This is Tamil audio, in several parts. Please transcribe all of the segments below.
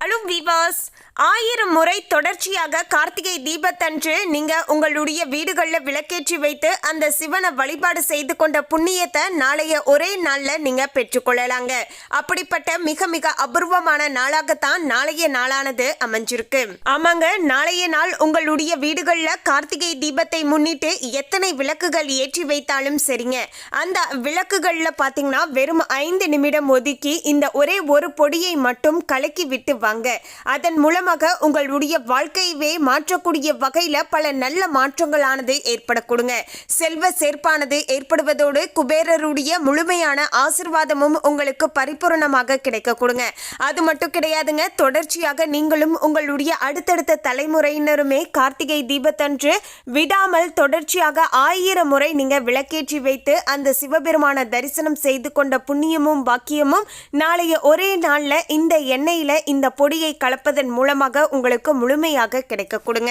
Allô ஹலோ விவாஸ் ஆயிரம் முறை தொடர்ச்சியாக கார்த்திகை தீபத்தன்று நீங்க உங்களுடைய வீடுகளில் விளக்கேற்றி வைத்து அந்த சிவனை வழிபாடு செய்து கொண்ட புண்ணியத்தை நாளைய ஒரே நாள்ல நீங்க பெற்றுக்கொள்ளலாங்க அப்படிப்பட்ட மிக மிக அபூர்வமான நாளாகத்தான் நாளைய நாளானது அமைஞ்சிருக்கு. ஆமாங்க நாளைய நாள் உங்களுடைய வீடுகளில் கார்த்திகை தீபத்தை முன்னிட்டு எத்தனை விளக்குகள் ஏற்றி வைத்தாலும் சரிங்க. அந்த விளக்குகளில் பார்த்தீங்கன்னா வெறும் ஐந்து நிமிடம் ஒதுக்கி இந்த ஒரே ஒரு பொடியை மட்டும் கலக்கி விட்டு வாங்க. அதன் மூலமாக உங்களுடைய வாழ்க்கையவே மாற்றக்கூடிய வகையில் பல நல்ல மாற்றங்களானது ஏற்படக்கூடுங்க. செல்வ சேர்ப்பானது ஏற்படுவதோடு குபேரருடைய முழுமையான ஆசிர்வாதமும் உங்களுக்கு பரிபூரணமாக கிடைக்க கொடுங்க அது மட்டும் கிடையாதுங்க தொடர்ச்சியாக நீங்களும் உங்களுடைய அடுத்தடுத்த தலைமுறையினருமே கார்த்திகை தீபத்தன்று விடாமல் தொடர்ச்சியாக ஆயிரம் முறை நீங்க விளக்கேற்றி வைத்து அந்த சிவபெருமான தரிசனம் செய்து கொண்ட புண்ணியமும் பாக்கியமும் நாளைய ஒரே நாள்ல இந்த எண்ணெயில இந்த பொடி பொடியை கலப்பதன் மூலமாக உங்களுக்கு முழுமையாக கிடைக்க கொடுங்க.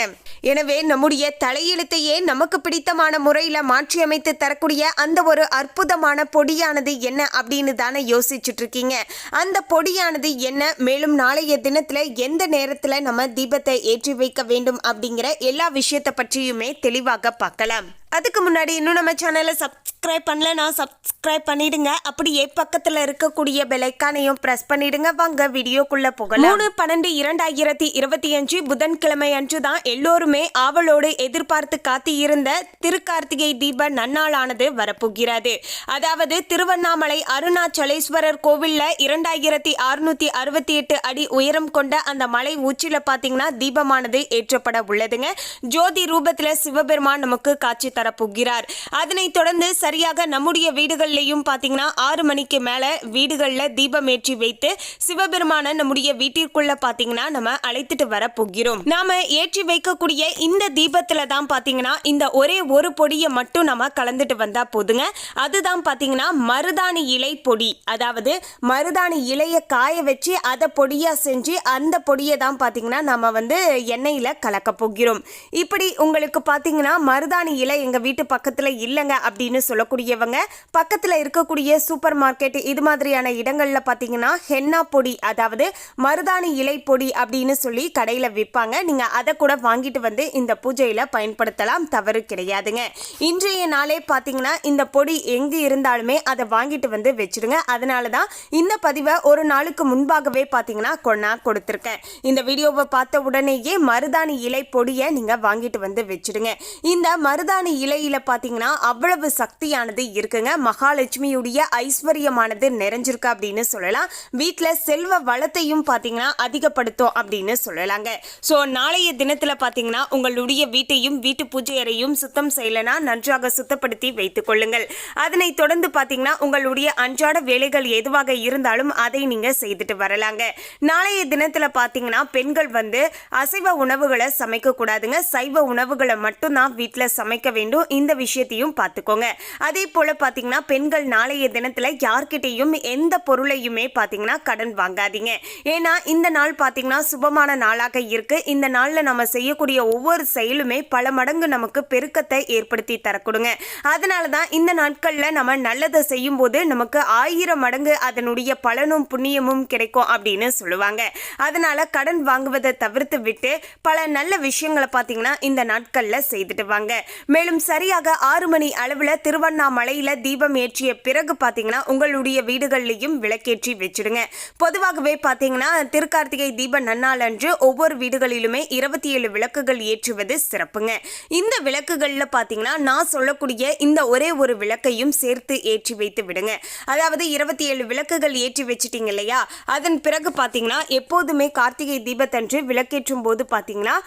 எனவே நம்முடைய தலையெழுத்தையே நமக்கு பிடித்தமான முறையில் மாற்றி அமைத்து தரக்கூடிய அந்த ஒரு அற்புதமான பொடியானது என்ன அப்படின்னு தானே யோசிச்சுட்டு இருக்கீங்க. அந்த பொடியானது என்ன? மேலும் நாளைய தினத்துல எந்த நேரத்தில் நம்ம தீபத்தை ஏற்றி வைக்க வேண்டும் அப்படிங்கிற எல்லா விஷயத்தை பற்றியுமே தெளிவாக பார்க்கலாம். அதுக்கு முன்னாடி இன்னும் நம்ம சேனலை சப்ஸ்கிரைப் பண்ணலனா சப்ஸ்கிரைப் பண்ணிடுங்க. அப்படியே பக்கத்தில் இருக்கக்கூடிய பெலைக்கானையும் ப்ரெஸ் பண்ணிடுங்க. வாங்க வீடியோக்குள்ள போகலாம். மூணு பன்னெண்டு இரண்டாயிரத்தி இருபத்தி அஞ்சு புதன்கிழமை அன்று தான் எல்லோருமே ஆவலோடு எதிர்பார்த்து காத்து இருந்த திருக்கார்த்திகை தீப நன்னாளானது வரப்போகிறது. அதாவது திருவண்ணாமலை அருணாச்சலேஸ்வரர் கோவில்ல இரண்டாயிரத்தி அறுநூத்தி அறுபத்தி எட்டு அடி உயரம் கொண்ட அந்த மலை உச்சியில் பாத்தீங்கன்னா தீபமானது ஏற்றப்பட உள்ளதுங்க. ஜோதி ரூபத்துல சிவபெருமான் நமக்கு காட்சி தரப்போகிறார். அதனைத் தொடர்ந்து சரி சரியாக நம்முடைய வீடுகள்லையும் பார்த்தீங்கன்னா ஆறு மணிக்கு மேலே வீடுகளில் தீபம் ஏற்றி வைத்து சிவபெருமான நம்முடைய வீட்டிற்குள்ள பார்த்தீங்கன்னா நம்ம அழைத்துட்டு வர போகிறோம் நாம ஏற்றி வைக்கக்கூடிய இந்த தீபத்துல தான் பார்த்தீங்கன்னா இந்த ஒரே ஒரு பொடியை மட்டும் நம்ம கலந்துட்டு வந்தா போதுங்க. அதுதான் பார்த்தீங்கன்னா மருதாணி இலை பொடி. அதாவது மருதாணி இலையை காய வச்சு அதை பொடியா செஞ்சு அந்த பொடியை தான் பார்த்தீங்கன்னா நம்ம வந்து எண்ணெயில் கலக்க போகிறோம். இப்படி உங்களுக்கு பார்த்தீங்கன்னா மருதாணி இலை எங்கள் வீட்டு பக்கத்தில் இல்லைங்க அப்படின்னு வரக்கூடியவங்க. பக்கத்தில் இருக்கக்கூடிய சூப்பர் மார்க்கெட் இது மாதிரியான இடங்களில் பார்த்தீங்கன்னா ஹென்னா பொடி அதாவது மருதாணி இலை பொடி அப்படின்னு சொல்லி கடையில் விற்பாங்க நீங்கள் அதை கூட வாங்கிட்டு வந்து இந்த பூஜையில் பயன்படுத்தலாம். தவறு கிடையாதுங்க. இன்றைய நாளே பார்த்தீங்கன்னா இந்த பொடி எங்க இருந்தாலுமே அதை வாங்கிட்டு வந்து வச்சுருங்க. அதனால தான் இந்த பதிவை ஒரு நாளுக்கு முன்பாகவே பார்த்தீங்கன்னா கொண்டா கொடுத்துருக்கேன். இந்த வீடியோவை பார்த்த உடனேயே மருதாணி இலை பொடியை நீங்கள் வாங்கிட்டு வந்து வச்சுடுங்க. இந்த மருதாணி இலையில் பார்த்தீங்கன்னா அவ்வளவு சக்தி சக்தியானது இருக்குங்க. மகாலட்சுமியுடைய ஐஸ்வர்யமானது நிறைஞ்சிருக்கு அப்படின்னு சொல்லலாம். வீட்டில் செல்வ வளத்தையும் பார்த்தீங்கன்னா அதிகப்படுத்தும் அப்படின்னு சொல்லலாங்க. ஸோ நாளைய தினத்தில் பார்த்தீங்கன்னா உங்களுடைய வீட்டையும் வீட்டு பூஜை அறையும் சுத்தம் செய்யலைன்னா நன்றாக சுத்தப்படுத்தி வைத்துக் கொள்ளுங்கள். அதனைத் தொடர்ந்து பார்த்தீங்கன்னா உங்களுடைய அன்றாட வேலைகள் எதுவாக இருந்தாலும் அதை நீங்கள் செய்துட்டு வரலாங்க. நாளைய தினத்தில் பார்த்தீங்கன்னா பெண்கள் வந்து அசைவ உணவுகளை சமைக்கக்கூடாதுங்க சைவ உணவுகளை மட்டும்தான் வீட்டில் சமைக்க வேண்டும். இந்த விஷயத்தையும் பார்த்துக்கோங்க அதே போல் பார்த்தீங்கன்னா பெண்கள் நாளைய தினத்தில் யார்கிட்டையும் எந்த பொருளையுமே பார்த்தீங்கன்னா கடன் வாங்காதீங்க. ஏன்னா இந்த நாள் பார்த்தீங்கன்னா சுபமான நாளாக இருக்குது இந்த நாளில் நம்ம செய்யக்கூடிய ஒவ்வொரு செயலுமே பல மடங்கு நமக்கு பெருக்கத்தை ஏற்படுத்தி தரக்கூடுங்க. அதனால தான் இந்த நாட்களில் நம்ம நல்லதை செய்யும்போது நமக்கு ஆயிரம் மடங்கு அதனுடைய பலனும் புண்ணியமும் கிடைக்கும் அப்படின்னு சொல்லுவாங்க. அதனால கடன் வாங்குவதை தவிர்த்து விட்டு பல நல்ல விஷயங்களை பார்த்தீங்கன்னா இந்த நாட்களில் செய்துட்டு வாங்க. மேலும் சரியாக ஆறு மணி அளவில் திருவண்ணாமலையில் தீபம் ஏற்றிய பிறகு பார்த்தீங்கன்னா உங்களுடைய வீடுகள்லையும் விளக்கேற்றி வச்சிடுங்க. பொதுவாகவே பார்த்தீங்கன்னா திருக்கார்த்திகை தீப நன்னாள் அன்று ஒவ்வொரு வீடுகளிலுமே இருபத்தி ஏழு விளக்குகள் ஏற்றுவது சிறப்புங்க. இந்த விளக்குகளில் பார்த்தீங்கன்னா நான் சொல்லக்கூடிய இந்த ஒரே ஒரு விளக்கையும் சேர்த்து ஏற்றி வைத்து விடுங்க. அதாவது இருபத்தி ஏழு விளக்குகள் ஏற்றி வச்சிட்டீங்க இல்லையா? அதன் பிறகு பார்த்தீங்கன்னா எப்போதுமே கார்த்திகை தீபத்தன்று விளக்கேற்றும் போது பார்த்தீங்கன்னா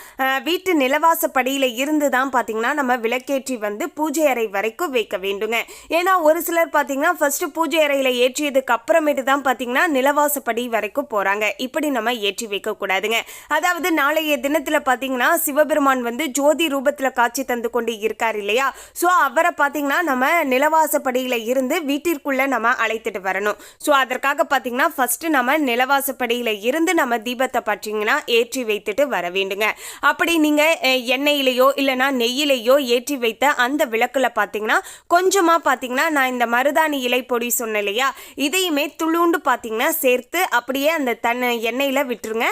வீட்டு நிலவாசப்படியில் இருந்து தான் பார்த்தீங்கன்னா நம்ம விளக்கேற்றி வந்து பூஜை அறை வரைக்கும் வைக்க வேண்டுங்க. ஏன்னா ஒரு சிலர் பார்த்தீங்கன்னா ஃபர்ஸ்ட் பூஜை அறையில் ஏற்றியதுக்கு அப்புறமேட்டு தான் பார்த்தீங்கன்னா நிலவாசப்படி வரைக்கும் போகிறாங்க இப்படி நம்ம ஏற்றி வைக்கக்கூடாதுங்க அதாவது நாளைய தினத்தில் பார்த்தீங்கன்னா சிவபெருமான் வந்து ஜோதி ரூபத்தில் காட்சி தந்து கொண்டு இருக்கார் இல்லையா? ஸோ அவரை பார்த்தீங்கன்னா நம்ம நிலவாசப்படியில் இருந்து வீட்டிற்குள்ள நம்ம அழைத்துட்டு வரணும். ஸோ அதற்காக பார்த்தீங்கன்னா ஃபர்ஸ்ட் நம்ம நிலவாசப்படியில் இருந்து நம்ம தீபத்தை பார்த்தீங்கன்னா ஏற்றி வைத்துட்டு வர வேண்டுங்க. அப்படி நீங்கள் எண்ணெயிலையோ இல்லைனா நெய்யிலையோ ஏற்றி வைத்த அந்த விளக்குல பார்த்தீங்கன்னா கொஞ்சமாக பார்த்தீங்கன்னா நான் இந்த மருதாணி இலை பொடி சொன்னேன் இல்லையா? இதையுமே துளுண்டு பார்த்தீங்கன்னா சேர்த்து அப்படியே அந்த தன் எண்ணெயில் விட்டுருங்க.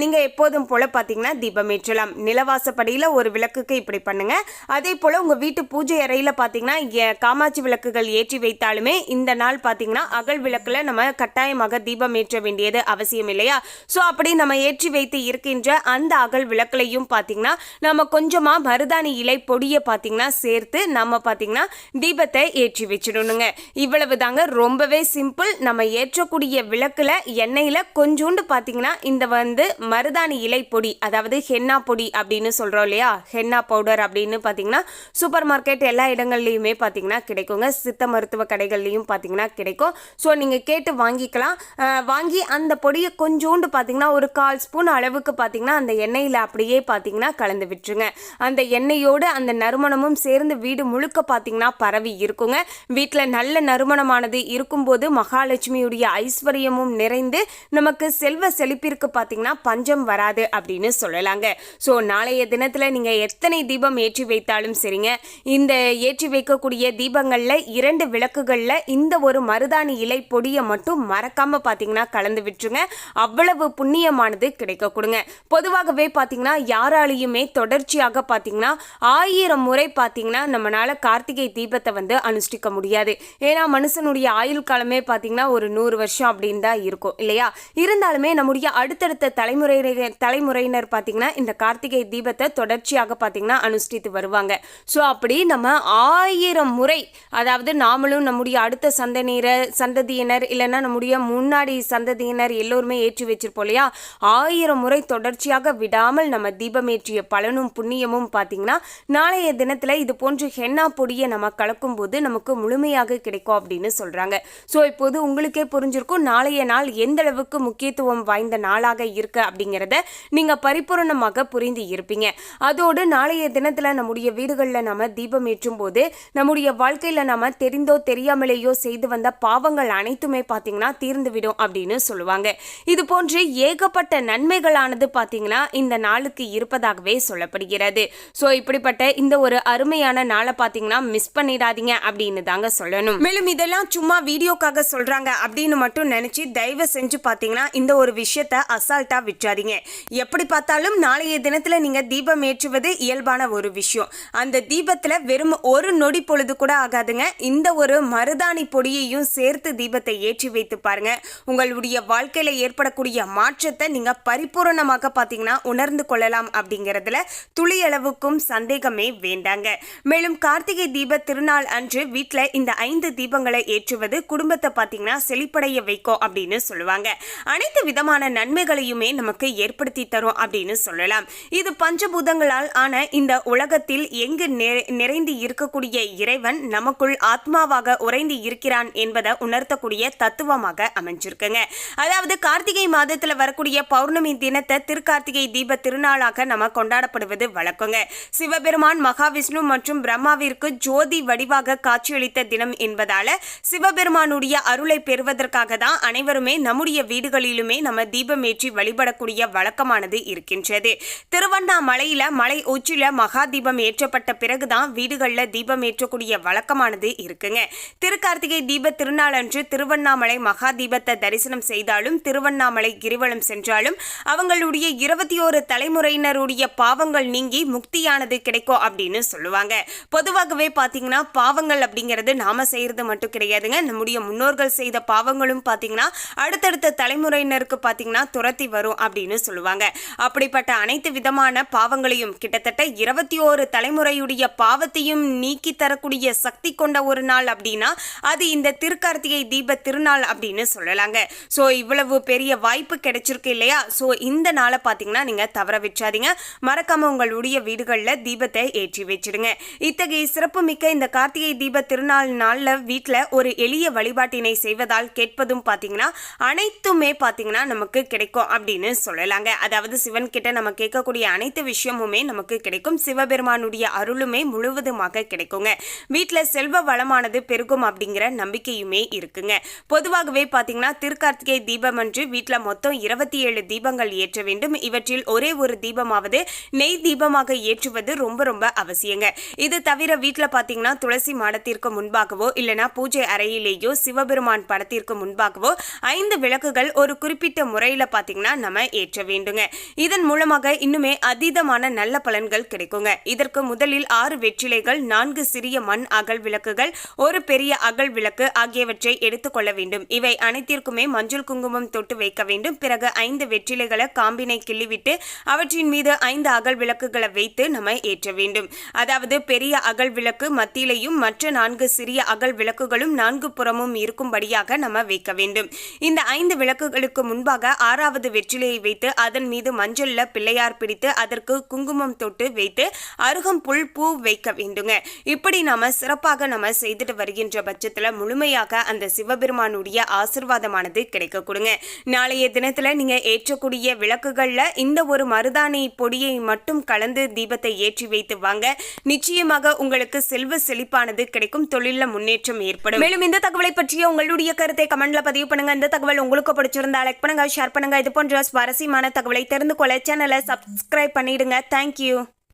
நீங்கள் எப்போதும் போல் பார்த்தீங்கன்னா தீபம் ஏற்றலாம். நிலவாசப்படியில் ஒரு விளக்குக்கு இப்படி பண்ணுங்க. அதே போல் உங்கள் வீட்டு பூஜை அறையில் பார்த்தீங்கன்னா காமாட்சி விளக்குகள் ஏற்றி வைத்தாலுமே இந்த நாள் பார்த்தீங்கன்னா அகல் விளக்கில் நம்ம கட்டாயமாக தீபம் ஏற்ற வேண்டியது அவசியம் இல்லையா? ஸோ அப்படி நம்ம ஏற்றி வைத்து இருக்கின்ற அந்த அகல் விளக்குலையும் பார்த்தீங்கன்னா நம்ம கொஞ்சமாக மருதாணி இலை பொடியை பார்த்தீங்கன்னா சேர்த்து நம்ம பார்த்தீங்கன்னா தீபத்தை ஏற்றி வச்சிடணுங்க. இவ்வளவு தாங்க ரொம்பவே சிம்பிள். நம்ம ஏற்றக்கூடிய விளக்கில் எண்ணெயில் கொஞ்சோண்டு பார்த்தீங்கன்னா இந்த வந்து மருதாணி இலை பொடி அதாவது ஹென்னா பொடி அப்படின்னு சொல்கிறோம் இல்லையா? ஹென்னா பவுடர் அப்படின்னு பார்த்தீங்கன்னா சூப்பர் மார்க்கெட் எல்லா இடங்கள்லையுமே பார்த்தீங்கன்னா கிடைக்குங்க. சித்த மருத்துவ கடைகள்லையும் பார்த்தீங்கன்னா கிடைக்கும். ஸோ நீங்கள் கேட்டு வாங்கிக்கலாம். வாங்கி அந்த பொடியை கொஞ்சோண்டு பார்த்தீங்கன்னா ஒரு கால் ஸ்பூன் அளவுக்கு பார்த்தீங்கன்னா அந்த எண்ணெயில் அப்படியே பார்த்தீங்கன்னா கலந்து விட்டுருங்க. அந்த எண்ணெயோடு அந்த நறுமணமும் சேர்ந்து வீடு முழுக்க பார்த்தீங்கன்னா பரவி இருக்குங்க. வீட்டில் நல்ல நறுமணமானது இருக்கும்போது மகாலட்சுமியுடைய ஐஸ்வர்யமும் நிறைந்து நமக்கு செல்வ செழிப்பிற்கு பார்த்தீங்கன்னா பஞ்சம் வராது அப்படின்னு சொல்லலாங்க. ஸோ நாளைய தினத்தில் நீங்கள் எத்தனை தீபம் ஏற்றி வைத்தாலும் சரிங்க. இந்த ஏற்றி வைக்கக்கூடிய தீபங்களில் இரண்டு விளக்குகளில் இந்த ஒரு மருதாணி இலை பொடியை மட்டும் மறக்காம பார்த்தீங்கன்னா கலந்து விட்டுருங்க. அவ்வளவு புண்ணியமானது கிடைக்க கொடுங்க. பொதுவாகவே பார்த்தீங்கன்னா யாராலையுமே தொடர்ச்சியாக பார்த்தீங்கன்னா ஆயிரம் முறை பார்த்தீங்கன்னா நம்மளால கார்த்திகை தீபத்தை வந்து அனுஷ்டிக்க முடியாது. ஏன்னா மனுஷனுடைய ஆயுள் காலமே பார்த்தீங்கன்னா ஒரு நூறு வருஷம் அப்படின்னு தான் இருக்கும் இல்லையா? இருந்தாலுமே நம்முடைய அடுத்தடுத்த தலைமுறை தலைமுறையினர் பார்த்தீங்கன்னா இந்த கார்த்திகை தீபத்தை தொடர்ச்சியாக பார்த்தீங்கன்னா அனுஷ்டித்து வருவாங்க. ஸோ அப்படி நம்ம ஆயிரம் முறை அதாவது நாமளும் நம்முடைய அடுத்த சந்ததியினர் சந்ததியினர் இல்லைன்னா நம்முடைய முன்னாடி சந்ததியினர் எல்லோருமே ஏற்றி வச்சிருப்போம் இல்லையா? ஆயிரம் முறை தொடர்ச்சியாக விடாமல் நம்ம தீபம் ஏற்றிய பலனும் புண்ணியமும் பார்த்தீங்கன்னா நாளைய தினத்தில் இது போன்ற ஹென்னா பொடியை நம்ம கலக்கும் போது நமக்கு முழுமையாக கிடைக்கும் அப்படின்னு சொல்றாங்க. ஸோ இப்போது உங்களுக்கே புரிஞ்சிருக்கும் நாளைய நாள் எந்த அளவுக்கு முக்கியத்துவம் வாய்ந்த நாளாக இருக்கு அப்படிங்கிறத நீங்க பரிபூரணமாக புரிந்து இருப்பீங்க. அதோடு நாளைய தினத்துல நம்முடைய வீடுகளில் நாம் தீபம் ஏற்றும் போது நம்முடைய வாழ்க்கையில நாம தெரிந்தோ தெரியாமலேயோ செய்து வந்த பாவங்கள் அனைத்துமே பார்த்தீங்கன்னா தீர்ந்துவிடும் அப்படின்னு சொல்லுவாங்க. இது போன்று ஏகப்பட்ட நன்மைகளானது பார்த்தீங்கன்னா இந்த நாளுக்கு இருப்பதாகவே சொல்லப்படுகிறது. ஸோ இப்படிப்பட்ட இந்த ஒரு அருமையான நாளை பார்த்தீங்கன்னா மிஸ் பண்ணி பண்ணிடாதீங்க அப்படின்னு தாங்க சொல்லணும். மேலும் இதெல்லாம் சும்மா வீடியோக்காக சொல்றாங்க அப்படின்னு மட்டும் நினைச்சு தயவு செஞ்சு பார்த்தீங்கன்னா இந்த ஒரு விஷயத்த அசால்ட்டா விட்டுறாதீங்க. எப்படி பார்த்தாலும் நாளைய தினத்துல நீங்க தீபம் ஏற்றுவது இயல்பான ஒரு விஷயம். அந்த தீபத்துல வெறும் ஒரு நொடி பொழுது கூட ஆகாதுங்க. இந்த ஒரு மருதாணி பொடியையும் சேர்த்து தீபத்தை ஏற்றி வைத்து பாருங்க. உங்களுடைய வாழ்க்கையில ஏற்படக்கூடிய மாற்றத்தை நீங்க பரிபூரணமாக பார்த்தீங்கன்னா உணர்ந்து கொள்ளலாம் அப்படிங்கிறதுல துளியளவுக்கும் சந்தேகமே வேண்டாங்க. மேலும் கார்த்திகை தீப திருநாள் திருநாள் அன்று வீட்டில் இந்த ஐந்து தீபங்களை ஏற்றுவது குடும்பத்தை பார்த்தீங்கன்னா செழிப்படைய வைக்கும் அப்படின்னு சொல்லுவாங்க. அனைத்து விதமான நன்மைகளையுமே நமக்கு ஏற்படுத்தி தரும் அப்படின்னு சொல்லலாம். இது பஞ்சபூதங்களால் ஆன இந்த உலகத்தில் எங்கு நிறைந்து இருக்கக்கூடிய இறைவன் நமக்குள் ஆத்மாவாக உறைந்து இருக்கிறான் என்பதை உணர்த்தக்கூடிய தத்துவமாக அமைஞ்சிருக்குங்க. அதாவது கார்த்திகை மாதத்தில் வரக்கூடிய பௌர்ணமி தினத்தை திருக்கார்த்திகை தீப திருநாளாக நம்ம கொண்டாடப்படுவது வழக்கங்க. சிவபெருமான் மகாவிஷ்ணு மற்றும் பிரம்மாவிற்கு ஜோதி வடிவாக காட்சியளித்த தினம் என்பதால சிவபெருமானுடைய அருளை பெறுவதற்காக தான் அனைவருமே நம்முடைய வீடுகளிலுமே நம்ம தீபம் ஏற்றி வழிபடக்கூடிய வழக்கமானது இருக்கின்றது. திருவண்ணாமலையில மலை உச்சில மகா தீபம் ஏற்றப்பட்ட பிறகுதான் வீடுகளில் தீபம் ஏற்றக்கூடிய வழக்கமானது இருக்குங்க. திருக்கார்த்திகை தீப திருநாளன்று திருவண்ணாமலை மகா தீபத்தை தரிசனம் செய்தாலும் திருவண்ணாமலை கிரிவலம் சென்றாலும் அவங்களுடைய இருபத்தி ஒரு தலைமுறையினருடைய பாவங்கள் நீங்கி முக்தியானது கிடைக்கும் அப்படின்னு சொல்லுவாங்க. பொதுவாகவே பாத்தீங்கன்னா பாவங்கள் அப்படிங்கிறது நாம செய்யறது மட்டும் கிடையாதுங்க. நம்முடைய முன்னோர்கள் செய்த பாவங்களும் பார்த்தீங்கன்னா அடுத்தடுத்த தலைமுறையினருக்கு பார்த்தீங்கன்னா துரத்தி வரும் அப்படின்னு சொல்லுவாங்க. அப்படிப்பட்ட அனைத்து விதமான பாவங்களையும் கிட்டத்தட்ட இருபத்தி ஓரு தலைமுறையுடைய பாவத்தையும் நீக்கி தரக்கூடிய சக்தி கொண்ட ஒரு நாள் அப்படின்னா அது இந்த திருக்கார்த்திகை தீப திருநாள் அப்படின்னு சொல்லலாங்க. ஸோ இவ்வளவு பெரிய வாய்ப்பு கிடைச்சிருக்கு இல்லையா? ஸோ இந்த நாளை பார்த்தீங்கன்னா நீங்கள் தவற விட்டுறாதீங்க மறக்காம உங்களுடைய வீடுகளில் தீபத்தை ஏற்றி வச்சிடுங்க. இத்தகைய சிறப்புமிக்க இந்த கார்த்திகை தீப திருநாள் நாளில் வீட்டில் ஒரு எளிய வழிபாட்டினை செய்வதால் கேட்பதும் பார்த்தீங்கன்னா அனைத்துமே பார்த்தீங்கன்னா நமக்கு கிடைக்கும் அப்படின்னு சொல்லலாங்க. அதாவது சிவன் கிட்ட நம்ம கேட்கக்கூடிய அனைத்து விஷயமுமே நமக்கு கிடைக்கும். சிவபெருமானுடைய அருளுமே முழுவதுமாக கிடைக்குங்க. வீட்டில் செல்வ வளமானது பெருகும் அப்படிங்கிற நம்பிக்கையுமே இருக்குங்க. பொதுவாகவே பார்த்தீங்கன்னா திருக்கார்த்திகை தீபம் அன்று வீட்டில் மொத்தம் இருபத்தி ஏழு தீபங்கள் ஏற்ற வேண்டும். இவற்றில் ஒரே ஒரு தீபமாவது நெய் தீபமாக ஏற்றுவது ரொம்ப ரொம்ப அவசியங்க. இது தவிர வீட்டில் பார்த்தீங்கன்னா துளசி மாடத்திற்கு முன்பாகவோ இல்லைனா பூஜை அறையிலேயோ சிவபெருமான் படத்திற்கு முன்பாகவோ ஐந்து விளக்குகள் ஒரு குறிப்பிட்ட முறையில் பார்த்தீங்கன்னா நம்ம ஏற்ற வேண்டுங்க. இதன் மூலமாக இன்னுமே அதீதமான நல்ல பலன்கள் கிடைக்குங்க. இதற்கு முதலில் ஆறு வெற்றிலைகள் நான்கு சிறிய மண் அகல் விளக்குகள் ஒரு பெரிய அகல் விளக்கு ஆகியவற்றை எடுத்துக்கொள்ள வேண்டும். இவை அனைத்திற்குமே மஞ்சள் குங்குமம் தொட்டு வைக்க வேண்டும். பிறகு ஐந்து வெற்றிலைகளை காம்பினை கிள்ளிவிட்டு அவற்றின் மீது ஐந்து அகல் விளக்குகளை வைத்து நம்ம ஏற்ற வேண்டும். அதாவது பெரிய அகல் விளக்கு மத்தியிலையும் மற்ற நான்கு சிறிய அகல் விளக்குகளும் நான்கு புறமும் இருக்கும்படியாக நம்ம வைக்க வேண்டும். இந்த ஐந்து விளக்குகளுக்கு முன்பாக ஆறாவது வெற்றிலையை வைத்து அதன் மீது மஞ்சள்ல பிள்ளையார் பிடித்து அதற்கு குங்குமம் தொட்டு வைத்து அருகம் புல் பூ வைக்க வேண்டுங்க. இப்படி நாம சிறப்பாக நம்ம செய்துட்டு வருகின்ற பட்சத்துல முழுமையாக அந்த சிவபெருமானுடைய ஆசிர்வாதமானது கிடைக்க கொடுங்க. நாளைய தினத்துல நீங்க ஏற்றக்கூடிய விளக்குகள்ல இந்த ஒரு மருதாணி பொடியை மட்டும் கலந்து தீபத்தை ஏற்றி வைத்து வாங்க. நிச்சயமாக உங்களுக்கு செல்வ செழிப்பு செழிப்பானது கிடைக்கும். தொழில முன்னேற்றம் ஏற்படும். மேலும் இந்த தகவலை பற்றிய உங்களுடைய கருத்தை கமெண்ட்ல பதிவு பண்ணுங்க. இந்த தகவல் உங்களுக்கு பிடிச்சிருந்தா லைக் பண்ணுங்க ஷேர் பண்ணுங்க. இது போன்ற சுவாரஸ்யமான தகவலை தெரிந்து கொள்ள சேனலை சப்ஸ்கிரைப் பண்ணிடுங்க. தேங்க்யூ